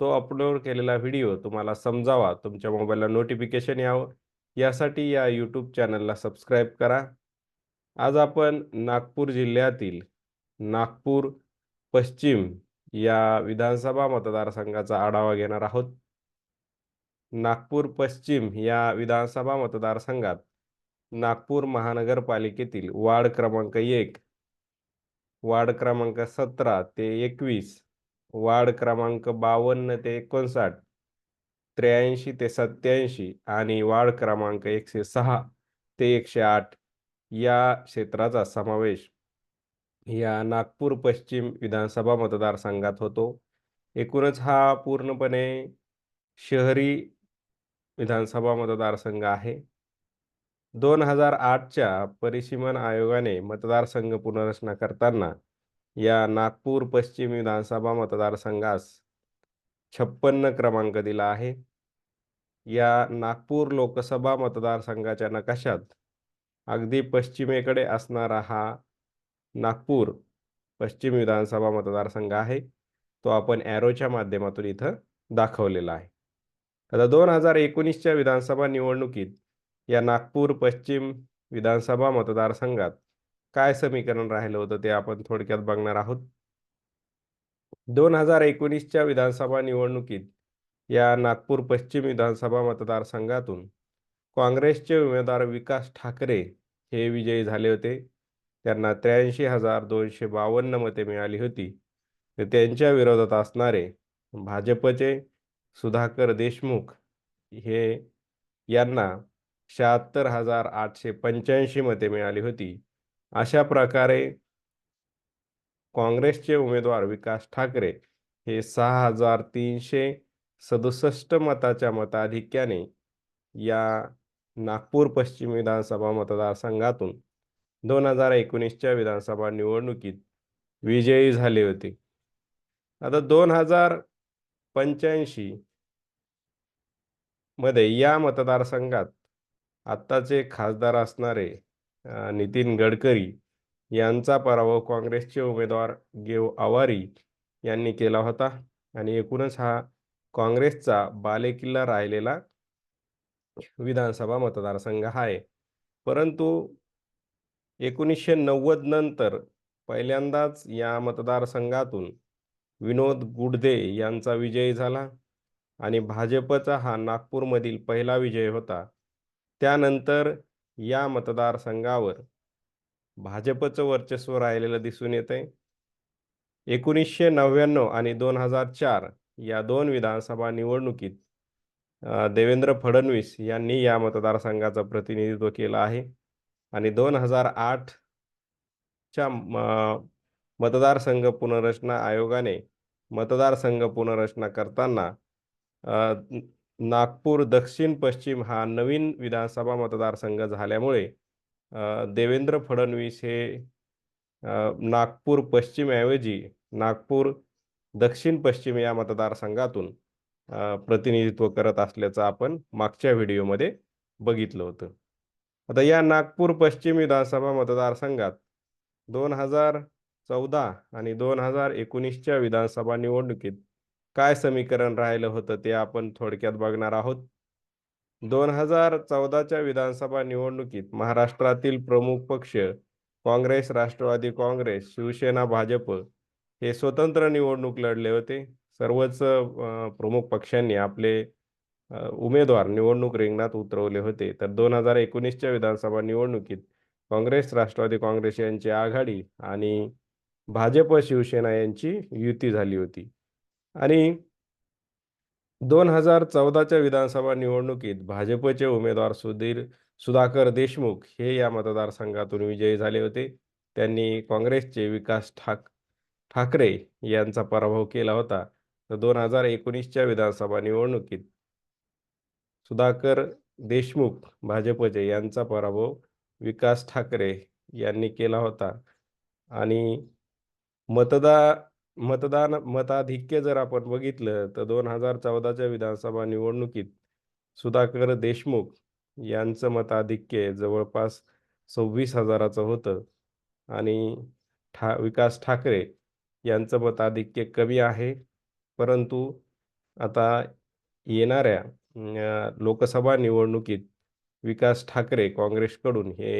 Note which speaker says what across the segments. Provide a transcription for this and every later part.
Speaker 1: तो अपलोड केलेला व्हिडिओ तुम्हाला समजावा, तुमच्या मोबाईलला नोटिफिकेशन यावं, यासाठी या यूट्यूब चॅनलला सबस्क्राईब करा. आज आपण नागपूर जिल्ह्यातील नागपूर पश्चिम या विधानसभा मतदारसंघाचा आढावा घेणार आहोत. नागपूर पश्चिम या विधानसभा मतदारसंघात नागपूर महानगरपालिकेतील वार्ड क्रमांक एक, वार्ड क्रमांक सतरा ते एकवीस, वार्ड क्रमांक बावन्न ते एकोणसाठ, त्र्याऐंशी ते सत्याऐंशी आणि वार्ड क्रमांक एकशे सहा ते एकशे आठ या क्षेत्राचा समावेश या नागपूर पश्चिम विधानसभा मतदारसंघात होतो. एकूणच हा पूर्णपणे शहरी विधानसभा मतदारसंघ आहे. दोन हजार आठच्या परिसीमन आयोगाने मतदारसंघ पुनर्रचना करताना या नागपूर पश्चिम विधानसभा मतदारसंघास छप्पन्न क्रमांक दिला आहे. या नागपूर लोकसभा मतदारसंघाच्या नकाशात अगदी पश्चिमेकडे असणारा हा नागपूर पश्चिम विधानसभा मतदारसंघ आहे. तो आपण ॲरोच्या माध्यमातून इथं दाखवलेला आहे. आता दोन हजार एकोणीसच्या विधानसभा निवडणुकीत या नागपूर पश्चिम विधानसभा मतदारसंघात काय समीकरण राहिलं होतं ते आपण थोडक्यात बघणार आहोत. दोन हजार एकोणीसच्या विधानसभा निवडणुकीत या नागपूर पश्चिम विधानसभा मतदारसंघातून काँग्रेसचे उमेदवार विकास ठाकरे हे विजयी झाले होते. त्यांना त्र्याऐंशी हजार दोनशे बावन्न मते मिळाली होती. तर त्यांच्या विरोधात असणारे भाजपचे सुधाकर देशमुख हे यांना शहात्तर हजार आठशे पंच्याऐंशी मते मिळाली होती. अशा प्रकारे काँग्रेसचे उमेदवार विकास ठाकरे हे सहा हजार तीनशे सदुसष्ट मताच्या मताधिक्याने या नागपूर पश्चिम विधानसभा मतदारसंघातून दोन हजार एकोणीसच्या विधानसभा निवडणुकीत विजयी झाले होते. आता दोन हजार पंच्याऐंशी मध्ये या मतदारसंघात आत्ताचे खासदार असणारे नितीन गडकरी यांचा पराभव काँग्रेसचे उमेदवार गेव आवारी यांनी केला होता आणि एकूणच हा काँग्रेसचा बालेकिल्ला राहिलेला विधानसभा मतदारसंघ आहे. परंतु एकोणीसशे नव्वद नंतर पहिल्यांदाच या मतदारसंघातून विनोद गुडदे यांचा विजय झाला आणि भाजपचा हा नागपूरमधील पहिला विजय होता. त्यानंतर या मतदारसंघावर भाजपचं वर्चस्व राहिलेलं दिसून येतंय. एकोणीसशे नव्याण्णव आणि दोन हजार चार या दोन विधानसभा निवडणुकीत देवेंद्र फडणवीस यांनी या मतदारसंघाचं प्रतिनिधित्व केलं आहे आणि दोन हजार आठच्या मतदारसंघ पुनर्रचना आयोगाने मतदारसंघ पुनर्रचना करताना नागपूर दक्षिण पश्चिम हा नवीन विधानसभा मतदारसंघ झाल्यामुळे देवेंद्र फडणवीस हे नागपूर पश्चिमऐवजी नागपूर दक्षिण पश्चिम या मतदारसंघातून प्रतिनिधित्व करत असल्याचं आपण मागच्या व्हिडिओमध्ये बघितलं होतं. आता या नागपूर पश्चिम विधानसभा मतदारसंघात दोन हजार चौदा आणि दोन हजार एकोणीसच्या विधानसभा निवडणुकीत काय समीकरण राहिलं होतं ते आपण थोडक्यात बघणार आहोत. दोन हजार चौदाच्या विधानसभा निवडणुकीत महाराष्ट्रातील प्रमुख पक्ष काँग्रेस, राष्ट्रवादी काँग्रेस, शिवसेना, भाजप हे स्वतंत्र निवडणूक लढले होते. सर्वच प्रमुख पक्षांनी आपले उमेदवार निवडणूक रिंगणात उतरवले होते. तर दोन हजार एकोणीसच्या विधानसभा निवडणुकीत काँग्रेस, राष्ट्रवादी काँग्रेस यांची आघाडी आणि भाजप, शिवसेना यांची युती झाली होती. आणि दोन हजार चौदाच्या विधानसभा निवडणुकीत भाजपचे उमेदवार सुधीर सुधाकर देशमुख हे या मतदारसंघातून विजयी झाले होते. त्यांनी काँग्रेसचे विकास ठाक ठाकरे यांचा पराभव केला होता. तर दोन हजार एकोणीसच्या विधानसभा निवडणुकीत सुधाकर देशमुख भाजपचे यांचा पराभव विकास ठाकरे यांनी केला होता आणि मतदार मतदान मताधिक्य जर आपण बघितलं तर दोन हजार चौदाच्या विधानसभा निवडणुकीत सुधाकर देशमुख यांचं मताधिक्य जवळपास सव्वीस हजाराचं होतं. आणि ठा विकास ठाकरे यांचं मताधिक्य कमी आहे. परंतु आता येणाऱ्या लोकसभा निवडणुकीत विकास ठाकरे काँग्रेसकडून हे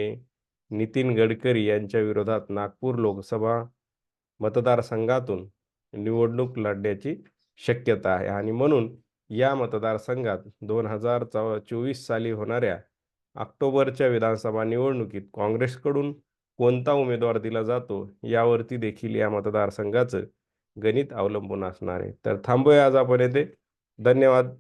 Speaker 1: नितीन गडकरी यांच्या विरोधात नागपूर लोकसभा मतदारसंघातून निवडणूक लढण्याची शक्यता आहे. आणि म्हणून या मतदारसंघात दोन हजार चौ चोवीस साली होणाऱ्या ऑक्टोबरच्या विधानसभा निवडणुकीत काँग्रेसकडून कोणता उमेदवार दिला जातो यावरती देखील या मतदारसंघाचं गणित अवलंबून असणार आहे. तर थांबूया आज आपण येथे. धन्यवाद.